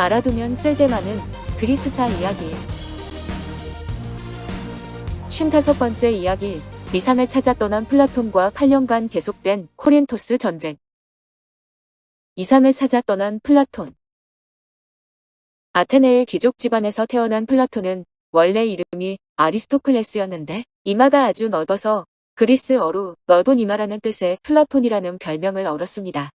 알아두면 쓸데많은 그리스사 이야기. 55번째 이야기. 이상을 찾아 떠난 플라톤과 8년간 계속된 코린토스 전쟁. 이상을 찾아 떠난 플라톤. 아테네의 귀족 집안에서 태어난 플라톤은 원래 이름이 아리스토클레스였는데 이마가 아주 넓어서 그리스어로 넓은 이마라는 뜻의 플라톤이라는 별명을 얻었습니다.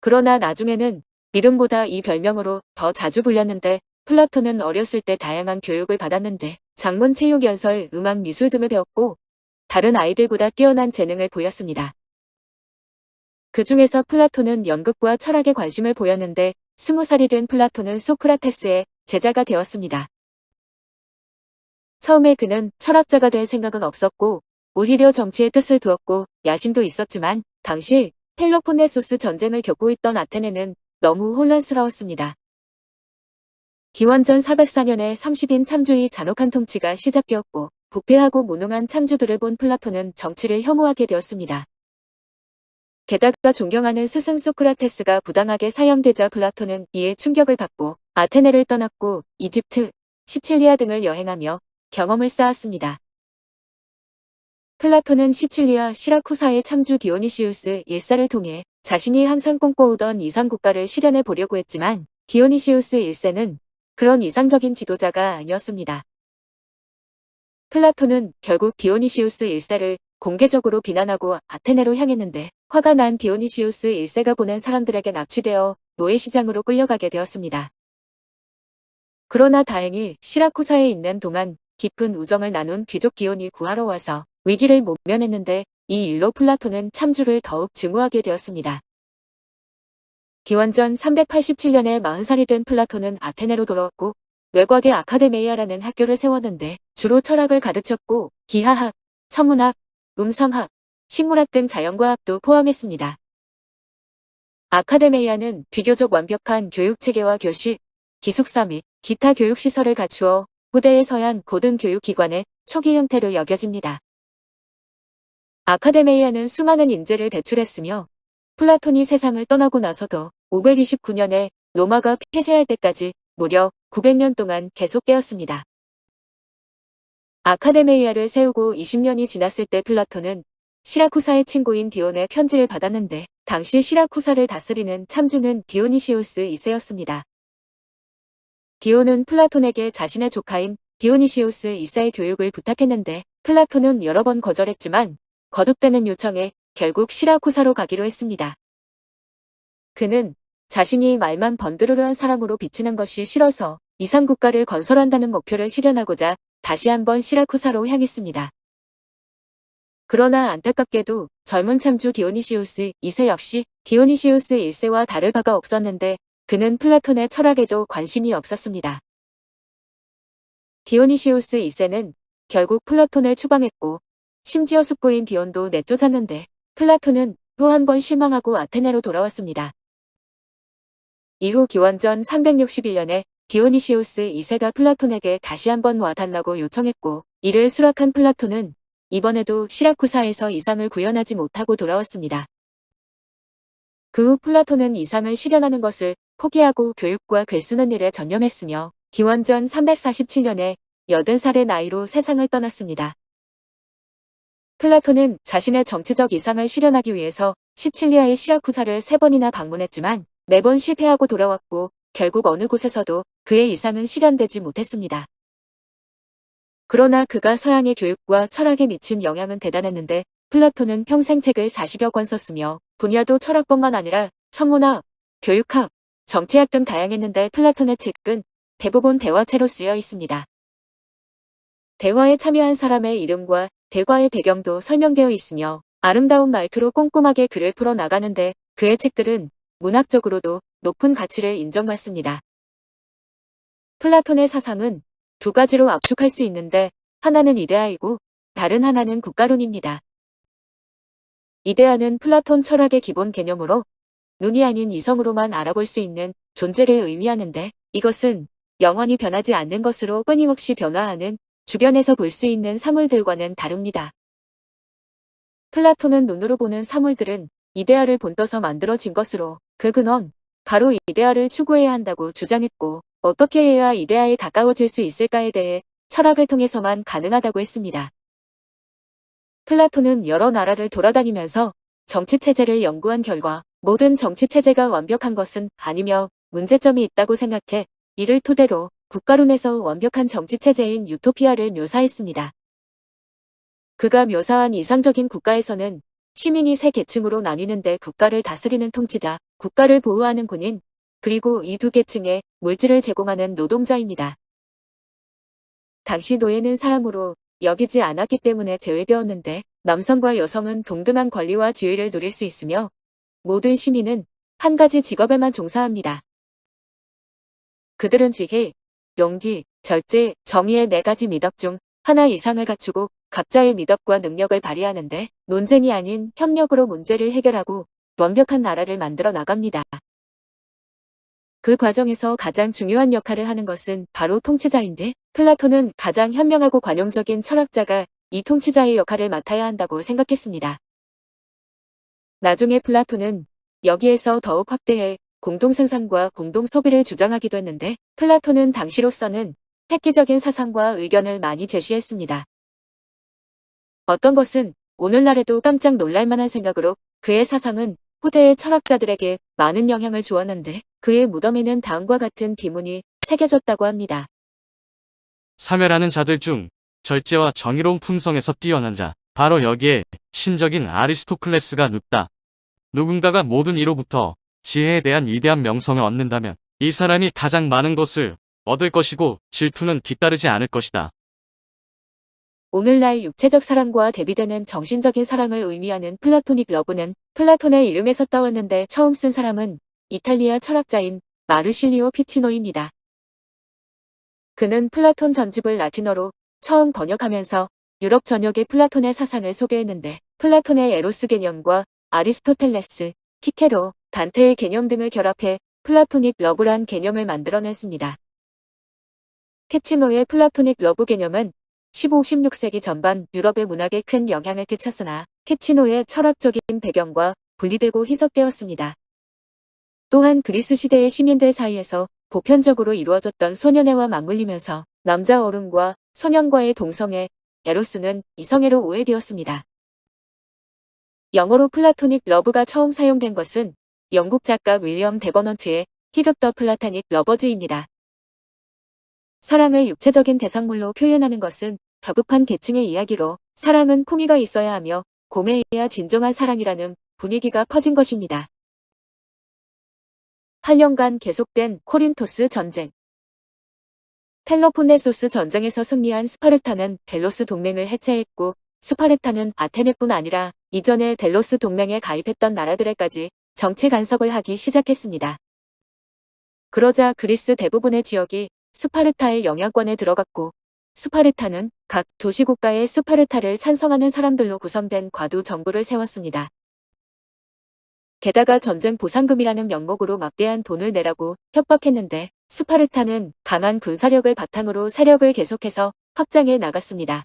그러나 나중에는 이름보다 이 별명으로 더 자주 불렸는데 플라톤은 어렸을 때 다양한 교육을 받았는데 장문 체육 연설, 음악, 미술 등을 배웠고 다른 아이들보다 뛰어난 재능을 보였습니다. 그 중에서 플라톤은 연극과 철학에 관심을 보였는데 스무 살이 된 플라톤은 소크라테스의 제자가 되었습니다. 처음에 그는 철학자가 될 생각은 없었고 오히려 정치에 뜻을 두었고 야심도 있었지만 당시 펠로폰네소스 전쟁을 겪고 있던 아테네는 너무 혼란스러웠습니다. 기원전 404년에 30인 참주의 잔혹한 통치가 시작되었고 부패하고 무능한 참주들을 본 플라톤은 정치를 혐오하게 되었습니다. 게다가 존경하는 스승 소크라테스가 부당하게 사형되자 플라톤은 이에 충격을 받고 아테네를 떠났고 이집트, 시칠리아 등을 여행하며 경험을 쌓았습니다. 플라톤은 시칠리아 시라쿠사의 참주 디오니시우스 일사를 통해 자신이 항상 꿈꿔오던 이상국가를 실현해 보려고 했지만 디오니시우스 일세는 그런 이상적인 지도자가 아니었습니다. 플라톤은 결국 디오니시우스 일세를 공개적으로 비난하고 아테네로 향했는데 화가 난 디오니시우스 일세가 보낸 사람들에게 납치되어 노예시장으로 끌려가게 되었습니다. 그러나 다행히 시라쿠사에 있는 동안 깊은 우정을 나눈 귀족 기온이 구하러 와서 위기를 모면했는데 이 일로 플라톤은 참주를 더욱 증오하게 되었습니다. 기원전 387년에 40살이 된 플라톤은 아테네로 돌아왔고 외곽의 아카데메이아라는 학교를 세웠는데 주로 철학을 가르쳤고 기하학, 천문학, 음성학, 식물학 등 자연과학도 포함했습니다. 아카데메이아는 비교적 완벽한 교육체계와 교실, 기숙사 및 기타 교육시설을 갖추어 후대의 서양 고등교육기관의 초기 형태로 여겨집니다. 아카데메이아는 수많은 인재를 배출했으며 플라톤이 세상을 떠나고 나서도 529년에 로마가 폐쇄할 때까지 무려 900년 동안 계속되었습니다. 아카데메이아를 세우고 20년이 지났을 때 플라톤은 시라쿠사의 친구인 디온의 편지를 받았는데 당시 시라쿠사를 다스리는 참주는 디오니시우스 2세였습니다. 디온은 플라톤에게 자신의 조카인 디오니시우스 2세의 교육을 부탁했는데 플라톤은 여러 번 거절했지만 거듭되는 요청에 결국 시라쿠사로 가기로 했습니다. 그는 자신이 말만 번드르르한 사람으로 비치는 것이 싫어서 이상 국가를 건설한다는 목표를 실현하고자 다시 한번 시라쿠사로 향했습니다. 그러나 안타깝게도 젊은 참주 디오니시우스 2세 역시 디오니시우스 1세와 다를 바가 없었는데 그는 플라톤의 철학에도 관심이 없었습니다. 디오니시우스 2세는 결국 플라톤을 추방했고 심지어 숙부인 디온도 내쫓았는데 플라톤은 또 한 번 실망하고 아테네로 돌아왔습니다. 이후 기원전 361년에 디오니시우스 2세가 플라톤에게 다시 한번 와달라고 요청했고 이를 수락한 플라톤은 이번에도 시라쿠사에서 이상을 구현하지 못하고 돌아왔습니다. 그 후 플라톤은 이상을 실현하는 것을 포기하고 교육과 글 쓰는 일에 전념했으며 기원전 347년에 80살의 나이로 세상을 떠났습니다. 플라톤은 자신의 정치적 이상을 실현하기 위해서 시칠리아의 시라쿠사를 세 번이나 방문했지만 매번 실패하고 돌아왔고 결국 어느 곳에서도 그의 이상은 실현되지 못했습니다. 그러나 그가 서양의 교육과 철학에 미친 영향은 대단했는데 플라톤은 평생 책을 40여 권 썼으며 분야도 철학뿐만 아니라 천문학, 교육학, 정치학 등 다양했는데 플라톤의 책은 대부분 대화체로 쓰여 있습니다. 대화에 참여한 사람의 이름과 대화의 배경도 설명되어 있으며 아름다운 말투로 꼼꼼하게 글을 풀어 나가는데 그의 책들은 문학적으로도 높은 가치를 인정받습니다. 플라톤의 사상은 두 가지로 압축할 수 있는데 하나는 이데아이고 다른 하나는 국가론입니다. 이데아는 플라톤 철학의 기본 개념으로 눈이 아닌 이성으로만 알아볼 수 있는 존재를 의미하는데 이것은 영원히 변하지 않는 것으로 끊임없이 변화하는 주변에서 볼 수 있는 사물들과는 다릅니다. 플라톤은 눈으로 보는 사물들은 이데아를 본떠서 만들어진 것으로 그 근원, 바로 이데아를 추구해야 한다고 주장했고 어떻게 해야 이데아에 가까워질 수 있을까에 대해 철학을 통해서만 가능하다고 했습니다. 플라톤은 여러 나라를 돌아다니면서 정치체제를 연구한 결과 모든 정치체제가 완벽한 것은 아니며 문제점이 있다고 생각해 이를 토대로 국가론에서 완벽한 정치체제인 유토피아를 묘사했습니다. 그가 묘사한 이상적인 국가에서는 시민이 세 계층으로 나뉘는데 국가를 다스리는 통치자, 국가를 보호하는 군인, 그리고 이 두 계층에 물질을 제공하는 노동자입니다. 당시 노예는 사람으로 여기지 않았기 때문에 제외되었는데 남성과 여성은 동등한 권리와 지위를 누릴 수 있으며 모든 시민은 한 가지 직업에만 종사합니다. 그들은 지혜, 용기, 절제, 정의의 네 가지 미덕 중 하나 이상을 갖추고 각자의 미덕과 능력을 발휘하는데 논쟁이 아닌 협력으로 문제를 해결하고 완벽한 나라를 만들어 나갑니다. 그 과정에서 가장 중요한 역할을 하는 것은 바로 통치자인데 플라톤은 가장 현명하고 관용적인 철학자가 이 통치자의 역할을 맡아야 한다고 생각했습니다. 나중에 플라톤은 여기에서 더욱 확대해 공동생산과 공동소비를 주장하기도 했는데 플라톤은 당시로서는 획기적인 사상과 의견을 많이 제시했습니다. 어떤 것은 오늘날에도 깜짝 놀랄만한 생각으로 그의 사상은 후대의 철학자들에게 많은 영향을 주었는데 그의 무덤에는 다음과 같은 비문이 새겨졌다고 합니다. 사멸하는 자들 중 절제와 정의로운 품성에서 뛰어난 자, 바로 여기에 신적인 아리스토클레스가 눕다. 누군가가 모든 이로부터 지혜에 대한 위대한 명성을 얻는다면 이 사람이 가장 많은 것을 얻을 것이고 질투는 뒤따르지 않을 것이다. 오늘날 육체적 사랑과 대비되는 정신적인 사랑을 의미하는 플라토닉 러브는 플라톤의 이름에서 따왔는데 처음 쓴 사람은 이탈리아 철학자인 마르실리오 피치노입니다. 그는 플라톤 전집을 라틴어로 처음 번역하면서 유럽 전역의 플라톤의 사상을 소개했는데 플라톤의 에로스 개념과 아리스토텔레스, 키케로, 단테의 개념 등을 결합해 플라토닉 러브란 개념을 만들어냈습니다. 피치노의 플라토닉 러브 개념은 15, 16세기 전반 유럽의 문학에 큰 영향을 끼쳤으나 캐치노의 철학적인 배경과 분리되고 희석되었습니다. 또한 그리스 시대의 시민들 사이에서 보편적으로 이루어졌던 소년애와 맞물리면서 남자 어른과 소년과의 동성애, 에로스는 이성애로 오해되었습니다. 영어로 플라토닉 러브가 처음 사용된 것은 영국 작가 윌리엄 데버넌트의 히극 더 플라타닉 러버즈입니다. 사랑을 육체적인 대상물로 표현하는 것은 다급한 계층의 이야기로 사랑은 품위가 있어야 하며 고매해야 진정한 사랑이라는 분위기가 퍼진 것입니다. 8년간 계속된 코린토스 전쟁 펠로폰네소스 전쟁에서 승리한 스파르타는 벨로스 동맹을 해체했고 스파르타는 아테네뿐 아니라 이전에 델로스 동맹에 가입했던 나라들에까지 정치 간섭을 하기 시작했습니다. 그러자 그리스 대부분의 지역이 스파르타의 영향권에 들어갔고 스파르타는 각 도시국가의 스파르타를 찬성하는 사람들로 구성된 과도 정부를 세웠습니다. 게다가 전쟁 보상금이라는 명목으로 막대한 돈을 내라고 협박했는데 스파르타는 강한 군사력을 바탕으로 세력을 계속해서 확장해 나갔습니다.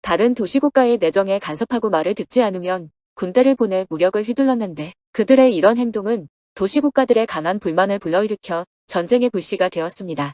다른 도시국가의 내정에 간섭하고 말을 듣지 않으면 군대를 보내 무력을 휘둘렀는데 그들의 이런 행동은 도시국가들의 강한 불만을 불러일으켜 전쟁의 불씨가 되었습니다.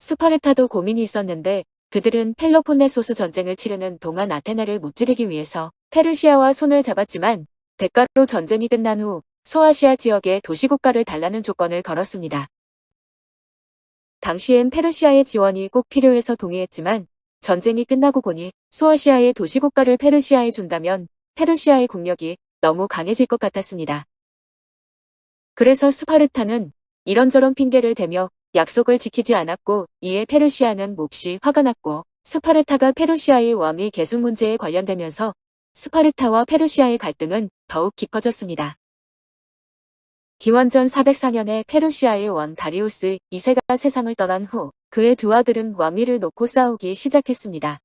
스파르타도 고민이 있었는데 그들은 펠로폰네소스 전쟁을 치르는 동안 아테네를 무찌르기 위해서 페르시아와 손을 잡았지만 대가로 전쟁이 끝난 후 소아시아 지역의 도시국가를 달라는 조건을 걸었습니다. 당시엔 페르시아의 지원이 꼭 필요해서 동의했지만 전쟁이 끝나고 보니 소아시아의 도시국가를 페르시아에 준다면 페르시아의 국력이 너무 강해질 것 같았습니다. 그래서 스파르타는 이런저런 핑계를 대며 약속을 지키지 않았고 이에 페르시아는 몹시 화가 났고 스파르타가 페르시아의 왕위 계승 문제에 관련되면서 스파르타와 페르시아의 갈등은 더욱 깊어졌습니다. 기원전 404년에 페르시아의 왕 다리우스 2세가 세상을 떠난 후 그의 두 아들은 왕위를 놓고 싸우기 시작했습니다.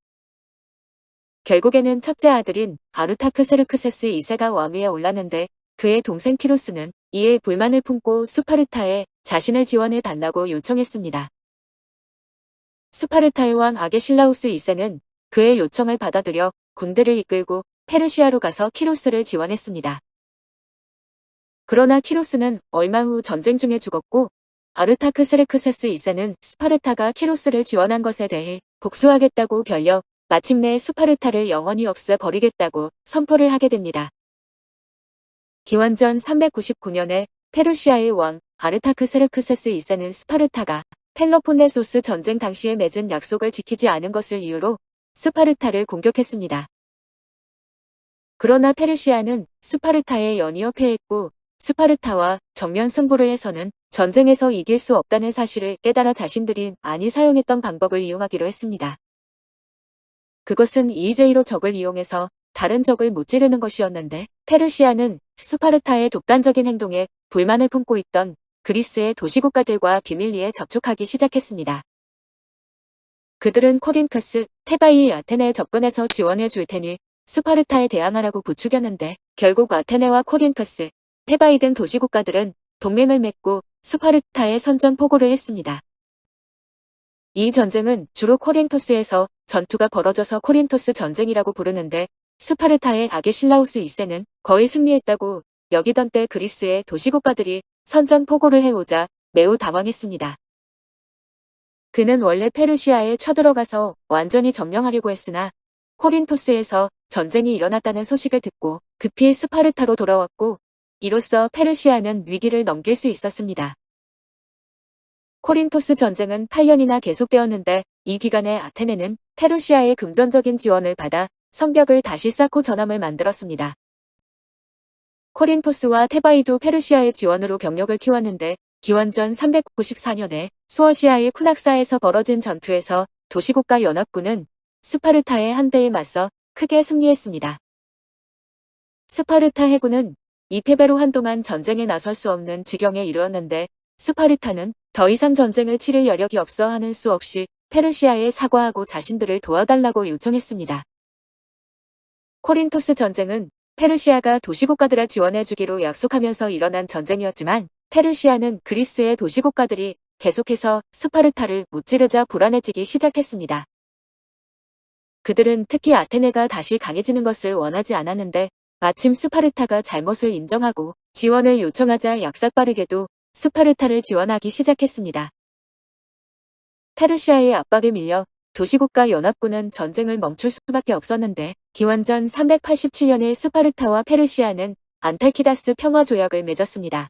결국에는 첫째 아들인 아르타크세르크세스 2세가 왕위에 올랐는데 그의 동생 키로스는 이에 불만을 품고 스파르타에 자신을 지원해 달라고 요청했습니다. 스파르타의 왕 아게실라우스 2세는 그의 요청을 받아들여 군대를 이끌고 페르시아로 가서 키로스를 지원했습니다. 그러나 키로스는 얼마 후 전쟁 중에 죽었고 아르타크세르크세스 2세는 스파르타가 키로스를 지원한 것에 대해 복수하겠다고 별려 마침내 스파르타를 영원히 없애 버리겠다고 선포를 하게 됩니다. 기원전 399년에 페르시아의 왕 아르타크 세르크세스 2세는 스파르타가 펠로폰네소스 전쟁 당시에 맺은 약속을 지키지 않은 것을 이유로 스파르타를 공격했습니다. 그러나 페르시아는 스파르타에 연이어 패했고 스파르타와 정면 승부를 해서는 전쟁에서 이길 수 없다는 사실을 깨달아 자신들이 많이 사용했던 방법을 이용하기로 했습니다. 그것은 EJ로 적을 이용해서 다른 적을 무찌르는 것이었는데 페르시아는 스파르타의 독단적인 행동에 불만을 품고 있던 그리스의 도시국가들과 비밀리에 접촉하기 시작했습니다. 그들은 코린크스, 테바이 아테네에 접근해서 지원해 줄 테니 스파르타에 대항하라고 부추겼는데 결국 아테네와 코린크스, 테바이 등 도시국가들은 동맹을 맺고 스파르타에 선전포고를 했습니다. 이 전쟁은 주로 코린토스에서 전투가 벌어져서 코린토스 전쟁이라고 부르는데 스파르타의 아게 실라우스 2세는 거의 승리했다고 여기던 때 그리스의 도시국가들이 선전 포고를 해오자 매우 당황했습니다. 그는 원래 페르시아에 쳐들어가서 완전히 점령하려고 했으나 코린토스에서 전쟁이 일어났다는 소식을 듣고 급히 스파르타로 돌아왔고 이로써 페르시아는 위기를 넘길 수 있었습니다. 코린토스 전쟁은 8년이나 계속되었는데 이 기간에 아테네는 페르시아의 금전적인 지원을 받아 성벽을 다시 쌓고 전함을 만들었습니다. 코린토스와 테바이도 페르시아의 지원으로 병력을 키웠는데 기원전 394년에 수어시아의 쿠낙사에서 벌어진 전투에서 도시국가 연합군은 스파르타의 한대에 맞서 크게 승리했습니다. 스파르타 해군은 이 패배로 한동안 전쟁에 나설 수 없는 지경에 이르렀는데 스파르타는 더 이상 전쟁을 치를 여력이 없어 하는 수 없이 페르시아에 사과하고 자신들을 도와달라고 요청했습니다. 코린토스 전쟁은 페르시아가 도시국가들을 지원해주기로 약속하면서 일어난 전쟁이었지만 페르시아는 그리스의 도시국가들이 계속해서 스파르타를 무찌르자 불안해지기 시작했습니다. 그들은 특히 아테네가 다시 강해지는 것을 원하지 않았는데 마침 스파르타가 잘못을 인정하고 지원을 요청하자 약삭 빠르게도 스파르타를 지원하기 시작했습니다. 페르시아의 압박에 밀려 도시국가 연합군은 전쟁을 멈출 수밖에 없었는데 기원전 387년에 스파르타와 페르시아는 안탈키다스 평화조약을 맺었습니다.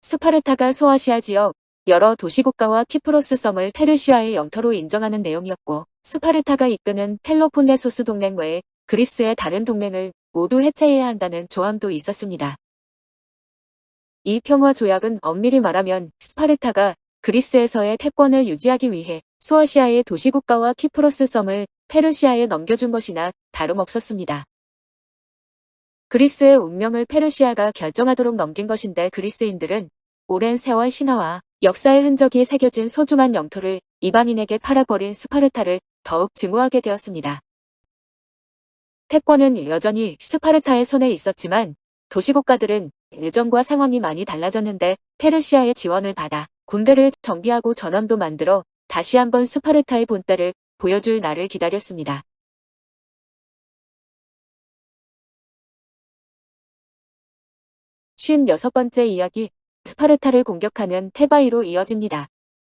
스파르타가 소아시아 지역 여러 도시국가와 키프로스 섬을 페르시아의 영토로 인정하는 내용이었고 스파르타가 이끄는 펠로폰네소스 동맹 외에 그리스의 다른 동맹을 모두 해체해야 한다는 조항도 있었습니다. 이 평화 조약은 엄밀히 말하면 스파르타가 그리스에서의 패권을 유지하기 위해 소아시아의 도시국가와 키프로스 섬을 페르시아에 넘겨준 것이나 다름없었습니다. 그리스의 운명을 페르시아가 결정하도록 넘긴 것인데 그리스인들은 오랜 세월 신화와 역사의 흔적이 새겨진 소중한 영토를 이방인에게 팔아버린 스파르타를 더욱 증오하게 되었습니다. 패권은 여전히 스파르타의 손에 있었지만 도시국가들은 예전과 상황이 많이 달라졌는데 페르시아의 지원을 받아 군대를 정비하고 전함도 만들어 다시 한번 스파르타의 본때를 보여줄 날을 기다렸습니다. 쉰 여섯 번째 이야기 스파르타를 공격하는 테바이로 이어집니다.